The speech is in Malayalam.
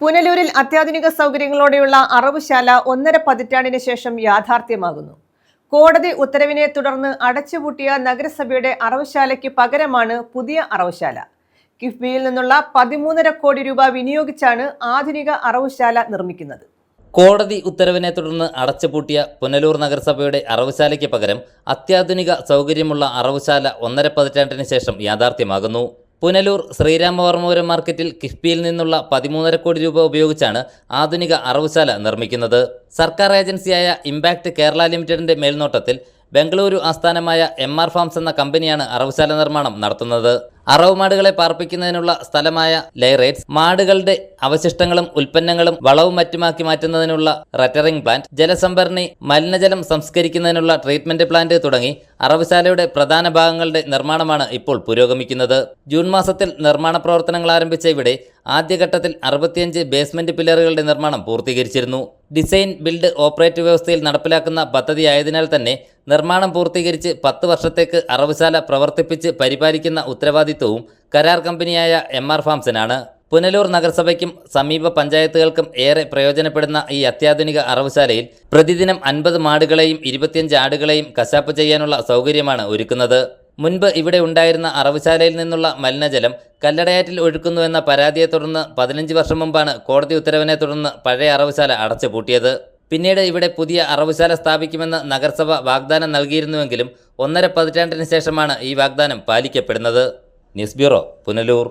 പുനലൂരിൽ അത്യാധുനിക സൗകര്യങ്ങളോടെയുള്ള അറവുശാല ഒന്നര പതിറ്റാണ്ടിന് ശേഷം യാഥാർത്ഥ്യമാകുന്നു. കോടതി ഉത്തരവിനെ തുടർന്ന് അടച്ചുപൂട്ടിയ നഗരസഭയുടെ അറവുശാലയ്ക്ക് പകരമാണ് പുതിയ അറവുശാല. കിഫ്ബിയിൽ നിന്നുള്ള പതിമൂന്നര കോടി രൂപ വിനിയോഗിച്ചാണ് ആധുനിക അറവുശാല നിർമ്മിക്കുന്നത്. കോടതി ഉത്തരവിനെ തുടർന്ന് അടച്ചുപൂട്ടിയ പുനലൂർ നഗരസഭയുടെ അറവുശാലയ്ക്ക് പകരം അത്യാധുനിക സൗകര്യമുള്ള അറവുശാല ഒന്നര പതിറ്റാണ്ടിന് ശേഷം യാഥാർത്ഥ്യമാകുന്നു. പുനലൂർ ശ്രീരാമവർമ്മപുരം മാർക്കറ്റിൽ കിഫ്ബിയിൽ നിന്നുള്ള പതിമൂന്നര കോടി രൂപ ഉപയോഗിച്ചാണ് ആധുനിക അറവുശാല നിർമ്മിക്കുന്നത്. സർക്കാർ ഏജൻസിയായ ഇമ്പാക്ട് കേരള ലിമിറ്റഡിന്റെ മേൽനോട്ടത്തിൽ ബംഗളൂരു ആസ്ഥാനമായ എം ആർ ഫാംസ് എന്ന കമ്പനിയാണ് അറവുശാല നിർമ്മാണം നടത്തുന്നത്. അറവ് മാടുകളെ പാർപ്പിക്കുന്നതിനുള്ള സ്ഥലമായ ലൈറേറ്റ്സ് മാടുകളുടെ അവശിഷ്ടങ്ങളും ഉൽപ്പന്നങ്ങളും വളവും മറ്റുമാക്കി മാറ്റുന്നതിനുള്ള ററ്ററിംഗ് പ്ലാന്റ് ജലസംഭരണി മലിനജലം സംസ്കരിക്കുന്നതിനുള്ള ട്രീറ്റ്മെന്റ് പ്ലാന്റ് തുടങ്ങി അറവുശാലയുടെ പ്രധാന ഭാഗങ്ങളുടെ നിർമ്മാണമാണ് ഇപ്പോൾ പുരോഗമിക്കുന്നത്. ജൂൺ മാസത്തിൽ നിർമ്മാണ പ്രവർത്തനങ്ങൾ ആരംഭിച്ച ഇവിടെ ആദ്യഘട്ടത്തിൽ അറുപത്തിയഞ്ച് ബേസ്മെന്റ് പില്ലറുകളുടെ നിർമ്മാണം പൂർത്തീകരിച്ചിരുന്നു. ഡിസൈൻ ബിൽഡ് ഓപ്പറേറ്റ് വ്യവസ്ഥയിൽ നടപ്പിലാക്കുന്ന പദ്ധതിയായതിനാൽ തന്നെ നിർമ്മാണം പൂർത്തീകരിച്ച് പത്ത് വർഷത്തേക്ക് അറവുശാല പ്രവർത്തിപ്പിച്ച് പരിപാലിക്കുന്ന ഉത്തരവാദിത്വവും കരാർ കമ്പനിയായ എം ആർ ഫാംസിനാണ്. പുനലൂർ നഗരസഭയ്ക്കും സമീപ പഞ്ചായത്തുകൾക്കും ഏറെ പ്രയോജനപ്പെടുന്ന ഈ അത്യാധുനിക അറവുശാലയിൽ പ്രതിദിനം അൻപത് മാടുകളെയും ഇരുപത്തിയഞ്ച് ആടുകളെയും കശാപ്പ് ചെയ്യാനുള്ള സൗകര്യമാണ് ഒരുക്കുന്നത്. മുൻപ് ഇവിടെ ഉണ്ടായിരുന്ന അറവുശാലയിൽ നിന്നുള്ള മലിനജലം കല്ലടയാറ്റിൽ ഒഴുക്കുന്നുവെന്ന പരാതിയെ തുടർന്ന് പതിനഞ്ച് വർഷം മുമ്പാണ് കോടതി ഉത്തരവിനെ തുടർന്ന് പഴയ അറവുശാല അടച്ചുപൂട്ടിയത്. പിന്നീട് ഇവിടെ പുതിയ അറവുശാല സ്ഥാപിക്കുമെന്ന് നഗരസഭ വാഗ്ദാനം നൽകിയിരുന്നുവെങ്കിലും ഒന്നര പതിറ്റാണ്ടിന് ശേഷമാണ് ഈ വാഗ്ദാനം പാലിക്കപ്പെടുന്നത്. News bureau Punalur.